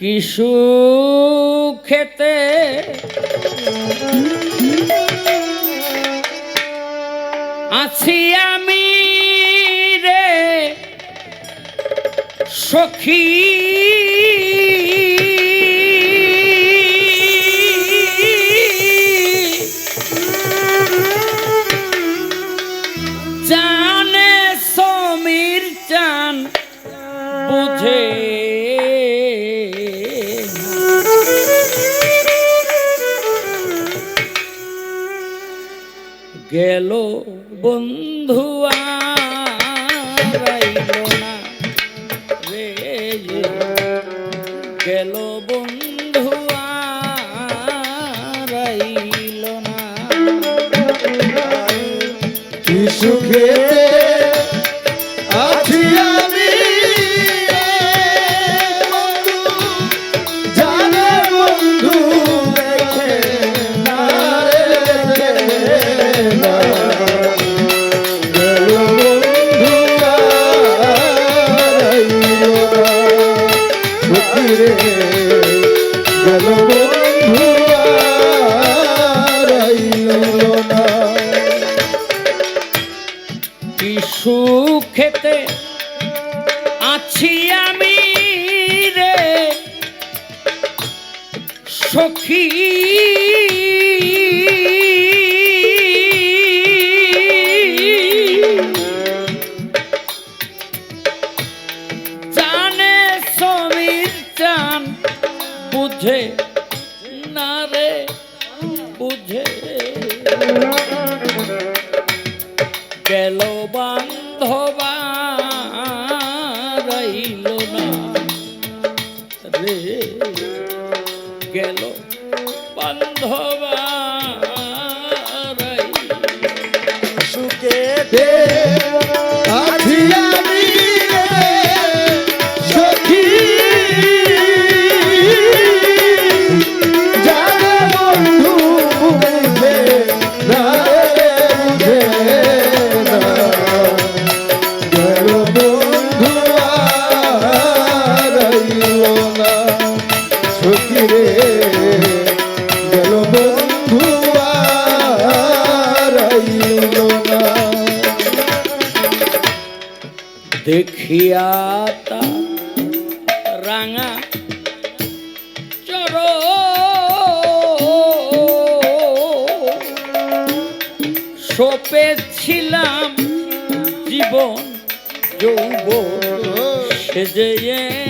কিশু খেতে আছি আমি রে সখী গেল বন্ধু আইল না। কি সুখেতে আছি আমি রে। সখী। জানে সমীর চান বুঝে না রে বুঝে। সখী রে গেল বন্ধু দেখিয়া তা রাঙা চর সপেছিলাম জীবন যৌব সে যে এমন আগে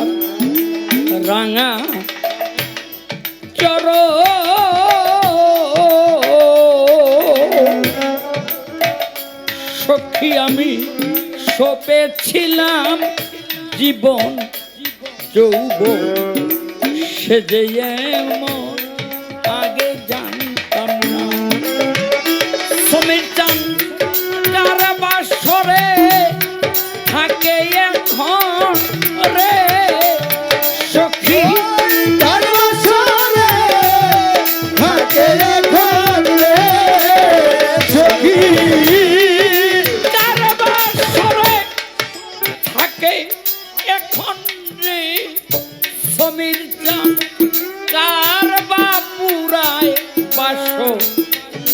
সখী আমি সপেছিলাম জীবন যৌব সে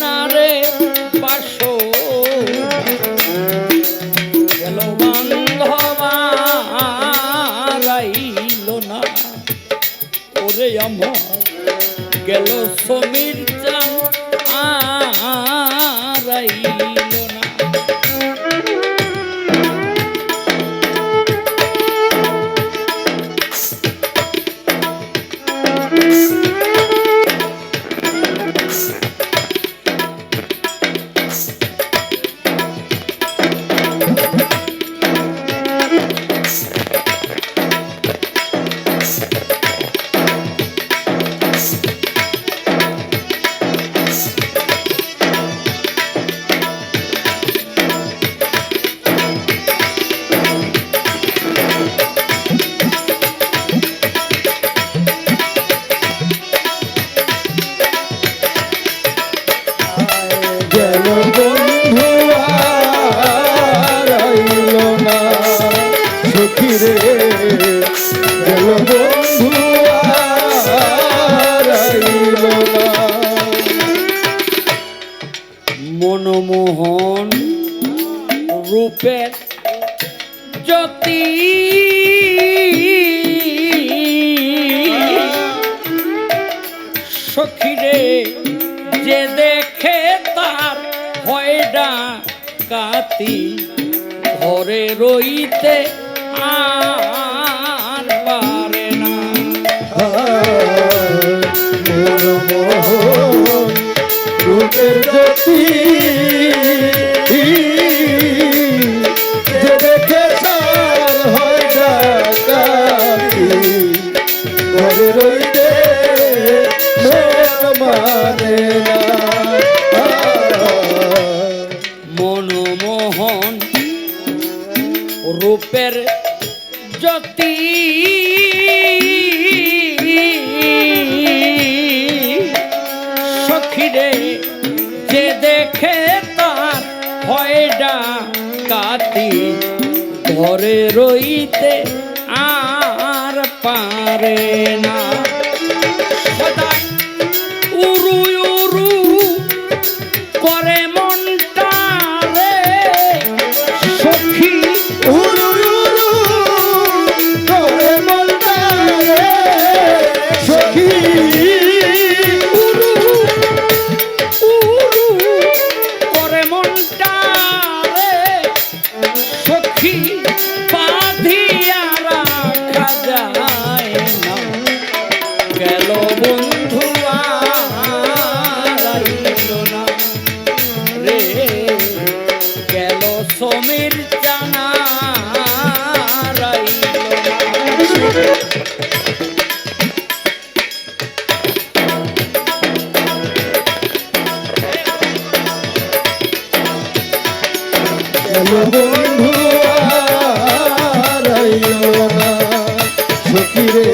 না রে গেল বান্ধবাইল না। ওরে আমার গেল সমীর নাতি ঘরে রইতে আর পারে না। মনমোহন রূপের জ্যোতি। কাতি ঘরে রইতে আর পারে না। উরু উরু করে এলো বন্ধু না? সখী রে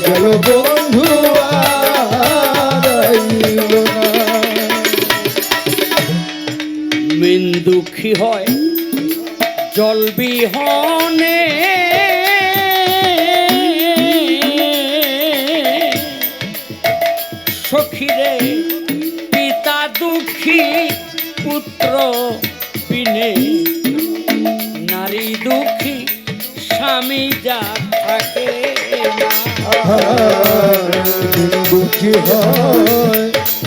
গেল দুঃখী হয় জল বিহনে আর দুঃখী হয়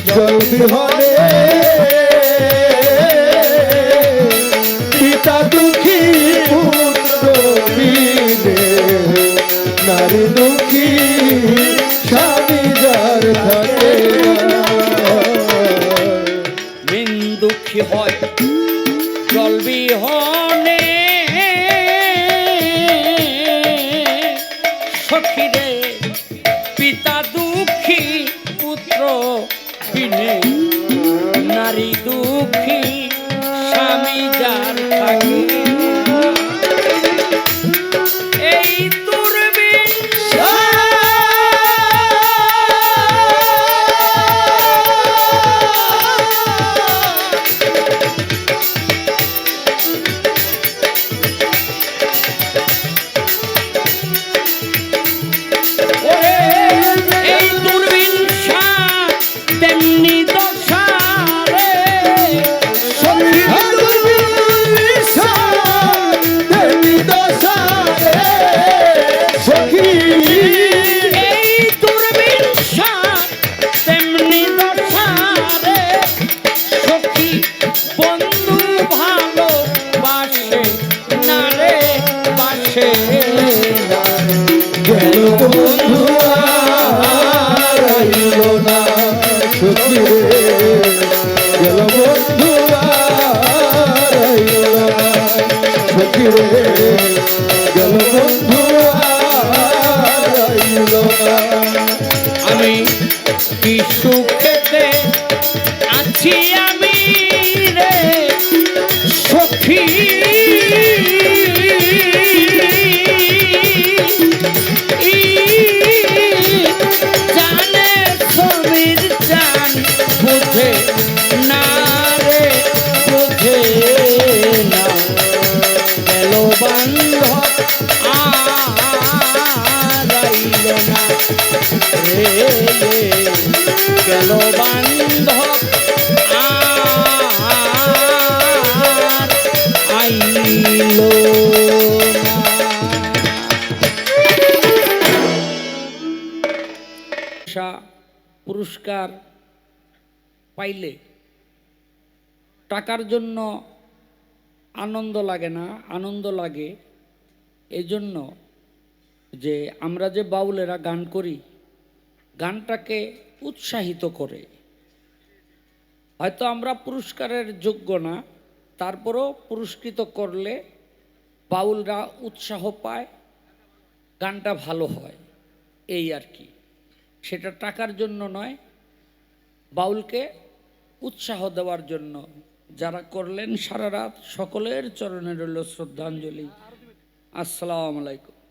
জল বিহনে পিতা দুঃখী পুত্র বিনে নারী দুঃখী স্বামী যার থাকে মিন দুঃখী হয়, জল বিহনে আইল পুরস্কার পাইলে টাকার জন্য আনন্দ লাগে না আনন্দ লাগে। এই জন্য যে আমরা যে বাউলেরা গান করি, গানটাকে উৎসাহিত করে। হয়তো আমরা পুরস্কারের যোগ্য না, তারপরেও পুরস্কৃত করলে বাউলরা উৎসাহ পায়, গানটা ভালো হয়, এই আর কি। সেটা টাকার জন্য নয়, বাউলকে উৎসাহ দেওয়ার জন্য। যারা করলেন সারা রাত, সকলের চরণে রইল শ্রদ্ধাঞ্জলি। আসসালামু আলাইকুম।